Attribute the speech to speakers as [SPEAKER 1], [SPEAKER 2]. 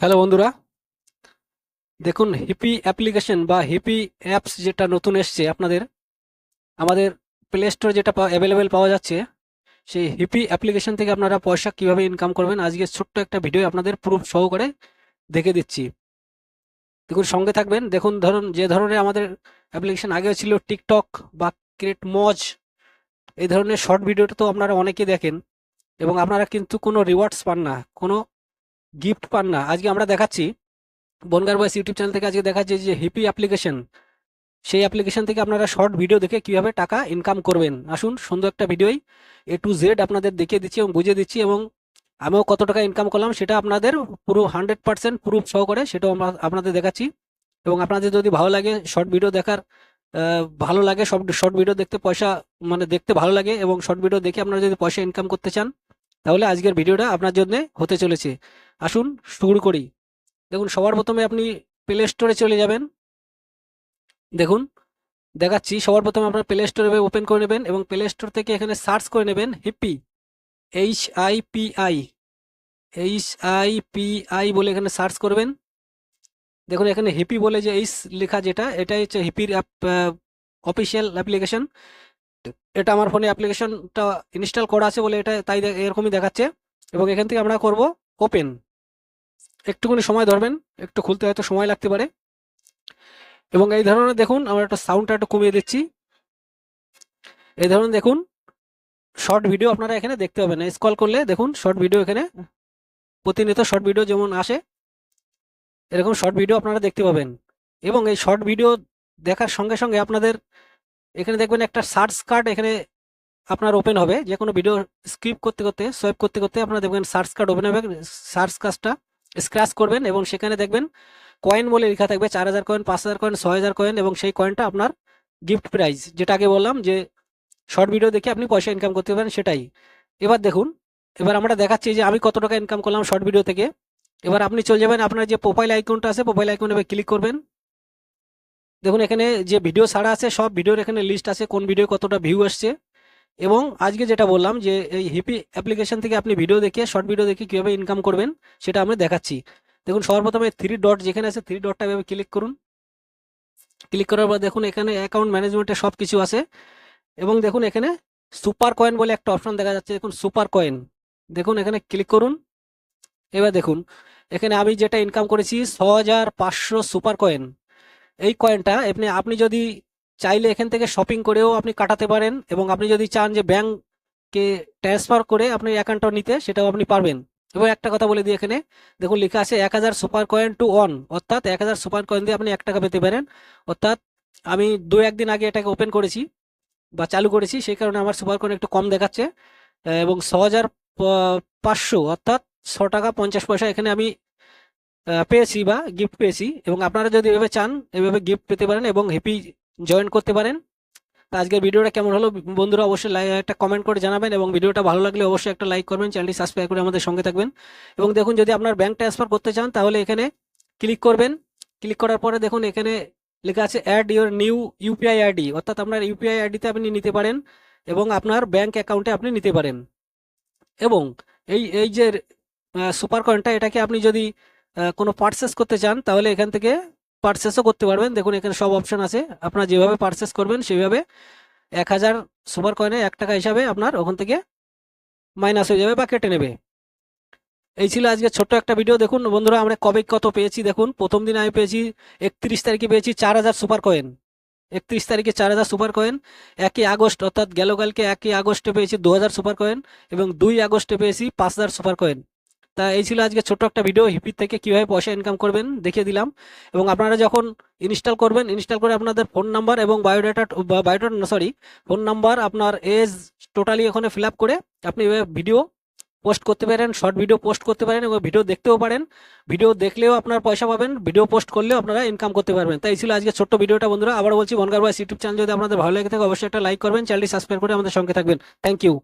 [SPEAKER 1] Hello বন্ধুরা। দেখুন Hipi application বা হিপি অ্যাপস যেটা নতুন এসছে আপনাদের, আমাদের প্লে স্টোর যেটা অ্যাভেলেবেল পাওয়া যাচ্ছে, সেই হিপি অ্যাপ্লিকেশন থেকে আপনারা পয়সা কীভাবে ইনকাম করবেন, আজকে ছোট্ট একটা ভিডিও আপনাদের প্রুফ সহকারে দেখে দিচ্ছি। দেখুন, সঙ্গে থাকবেন। দেখুন, ধরুন, যে ধরনের আমাদের অ্যাপ্লিকেশন আগে ছিল টিকটক বা ক্রিয়েট মজ এই ধরনের শর্ট ভিডিওটা তো আপনারা অনেকে দেখেন এবং আপনারা কিন্তু কোনো রিওয়ার্ডস পান না, কোনো গিফট পান না। আজকে আমরা দেখাচ্ছি বনগার বয়স ইউটিউব চ্যানেল থেকে আজকে দেখাচ্ছি যে হিপি অ্যাপ্লিকেশন সেই অ্যাপ্লিকেশন থেকে আপনারা শর্ট ভিডিও দেখে কীভাবে টাকা ইনকাম করবেন। আসুন, সুন্দর একটা ভিডিওই এ টু জেড আপনাদের দেখিয়ে দিচ্ছি এবং বুঝিয়ে দিচ্ছি এবং আমিও কত টাকা ইনকাম করলাম সেটা আপনাদের পুরো হান্ড্রেড পার্সেন্ট প্রুফ সহকারে সেটাও আমরা আপনাদের দেখাচ্ছি। এবং আপনাদের যদি ভালো লাগে শর্ট ভিডিও দেখার ভালো লাগে, সব শর্ট ভিডিও দেখতে পয়সা মানে দেখতে ভালো লাগে এবং শর্ট ভিডিও দেখে আপনারা যদি পয়সা ইনকাম করতে চান তাহলে আজকের ভিডিওটা আপনার জন্য হতে চলেছে। আসুন শুরু করি। দেখুন, সবার প্রথমে আপনি প্লে স্টোরে চলে যাবেন। দেখুন, দেখাচ্ছি, সবার প্রথমে আপনার প্লে স্টোরে ওপেন করে নেবেন এবং প্লে স্টোর থেকে এখানে সার্চ করে নেবেন hippie H I P I H I P I বলে এখানে সার্চ করবেন। দেখুন, এখানে হিপি বলে যে এইচ লেখা যেটা, এটাই হচ্ছে হিপির অফিসিয়াল অ্যাপ্লিকেশন এটা আমার ফোনে অ্যাপ্লিকেশনটা ইনস্টল করা আছে বলে এটা তাই এরকমই দেখাচ্ছে। এবং এখান থেকে আমরা করব ওপেন। একটুখানি সময় ধরবেন, একটু খুলতে হয়তো সময় লাগতে পারে। এবং এই ধরনের দেখুন, আমরা একটা সাউন্ডটা একটু কমিয়ে দিচ্ছি। এই ধরনের দেখুন শর্ট ভিডিও আপনারা এখানে দেখতে পাবেন। স্কল করলে দেখুন শর্ট ভিডিও এখানে প্রতিনিয়ত শর্ট ভিডিও যেমন আসে, এরকম শর্ট ভিডিও আপনারা দেখতে পাবেন। এবং এই শর্ট ভিডিও দেখার সঙ্গে সঙ্গে আপনাদের এখানে দেখবেন একটা সার্চ কার্ড এখানে আপনার ওপেন হবে। যে কোনো ভিডিও স্ক্রিপ করতে করতে সোয়েপ করতে করতে আপনারা দেখবেন সার্চ কার্ড ওপেন হবে। সার্চ কার্ডটা স্ক্র্যাচ করবেন এবং সেখানে দেখবেন কয়েন বলে লেখা থাকবে, চার হাজার কয়েন পাঁচ হাজার কয়েন ছয় হাজার কয়েন এবং সেই কয়েনটা আপনার গিফট প্রাইজ যেটা আগে বললাম যে শর্ট ভিডিও দেখে আপনি পয়সা ইনকাম করতে পারেন সেটাই। এবার দেখুন, এবার আমরা দেখাচ্ছি যে আমি কত টাকা ইনকাম করলাম শর্ট ভিডিও থেকে। এবার আপনি চলে যাবেন, আপনার যে প্রোফাইল আইকনটা আছে প্রোফাইল আইকনে ক্লিক করবেন। দেখুন, এখানে যে ভিডিও ছাড়া আছে, সব ভিডিওর এখানে লিস্ট আছে, কোন ভিডিও কতটা ভিউ আসছে। এবং আজকে যেটা বললাম যে, এই হিপি অ্যাপ্লিকেশন থেকে আপনি ভিডিও দেখে শর্ট ভিডিও দেখে কীভাবে ইনকাম করবেন, সেটা আমরা দেখাচ্ছি। দেখুন, সর্বপ্রথমে থ্রি ডট যেখানে আছে থ্রি ডটটা এভাবে ক্লিক করুন। ক্লিক করার পর দেখুন, এখানে অ্যাকাউন্ট ম্যানেজমেন্টে সব কিছু আছে। এবং দেখুন, এখানে সুপার কয়েন বলে একটা অপশন দেখা যাচ্ছে, দেখুন সুপার কয়েন দেখুন, এখানে ক্লিক করুন। এবার দেখুন, এখানে আমি যেটা ইনকাম করেছি ছ হাজার পাঁচশো সুপার কয়েন এই কয়েনটা আপনি আপনি যদি চাইলে এখান থেকে শপিং করেও আপনি কাটাতে পারেন এবং আপনি যদি চান যে ব্যাংকে ট্রান্সফার করে আপনি অ্যাকাউন্টটা নিতে, সেটাও আপনি পারবেন। এবং একটা কথা বলে দিই এখানে, দেখুন লেখা আছে এক হাজার সুপার কয়েন টু অন অর্থাৎ এক হাজার সুপার কয়েন দিয়ে আপনি এক টাকা পেতে পারেন। অর্থাৎ আমি দু একদিন আগে এটাকে ওপেন করেছি বা চালু করেছি, সেই কারণে আমার সুপার কয়েন একটু কম দেখাচ্ছে। এবং ছ হাজার পাঁচশো, অর্থাৎ ছ টাকা পঞ্চাশ পয়সা এখানে আমি পেয়েছি বা গিফট পেয়েছি এবং আপনারা যদি এভাবে চান, এভাবে গিফট পেতে পারেন এবং হ্যাপি জয়েন করতে পারেন। তো আজকের ভিডিওটা কেমন হলো? বন্ধুরা অবশ্যই একটা কমেন্ট করে জানাবেন এবং ভিডিওটা ভালো লাগলে অবশ্যই একটা লাইক করবেন চ্যানেলটি সাবস্ক্রাইব করে আমাদের সঙ্গে থাকবেন। এবং দেখুন, যদি আপনার ব্যাংক ট্রান্সফার করতে চান, তাহলে এখানে ক্লিক করবেন। ক্লিক করার পরে দেখুন, এখানে লেখা আছে add your new UPI ID অর্থাৎ আপনার ইউপিআই আইডিতে আপনি নিতে পারেন এবং আপনার ব্যাংক অ্যাকাউন্টে আপনি নিতে পারেন। এবং এই এই যে সুপার কয়েনটা এটাকে আপনি যদি কোনো পার্সেস করতে চান, তাহলে এখান থেকে পারচেসও করতে পারবেন। দেখুন, এখানে সব অপশন আছে। আপনার যেভাবে পারচেস করবেন, সেভাবে এক হাজার সুপার কয়েনে এক টাকা হিসাবে আপনার ওখান থেকে মাইনাস হয়ে যাবে বা কেটে নেবে। এই ছিল আজকে ছোট্ট একটা ভিডিও দেখুন, বন্ধুরা, আমরা কবে কত পেয়েছি? দেখুন, প্রথম দিন আমি পেয়েছি একত্রিশ তারিখে পেয়েছি চার হাজার সুপার কয়েন একত্রিশ তারিখে চার হাজার সুপার কয়েন একই আগস্ট, অর্থাৎ গেল কালকে একই আগস্টে পেয়েছি দু হাজার সুপার কয়েন এবং দুই আগস্টে পেয়েছি পাঁচ হাজার সুপার কয়েন তা এই ছিল আজকে ছোট্ট একটা ভিডিও হিপির থেকে কীভাবে পয়সা ইনকাম করবেন দেখিয়ে দিলাম। এবং আপনারা যখন ইনস্টল করবেন ইনস্টল করে আপনাদের ফোন নাম্বার এবং biodata biodata sorry phone number আপনার এজ টোটালি ওখানে ফিল করে আপনি ভিডিও পোস্ট করতে পারেন শর্ট ভিডিও পোস্ট করতে পারেন এবং ভিডিও দেখতেও পারেন। ভিডিও দেখলেও আপনার পয়সা পাবেন ভিডিও পোস্ট করলেও আপনারা ইনকাম করতে পারবেন। তাই ছিল আজকে ছোট্ট ভিডিওটা বন্ধুরা আবার বলছি, বনগার বয়স ইউটিউব চ্যানেল যদি আপনাদের ভালো লেগে থাকে, অবশ্যই একটা লাইক করবেন চ্যানেলটি সাবস্ক্রাইব করে আমাদের সঙ্গে থাকবেন। Thank you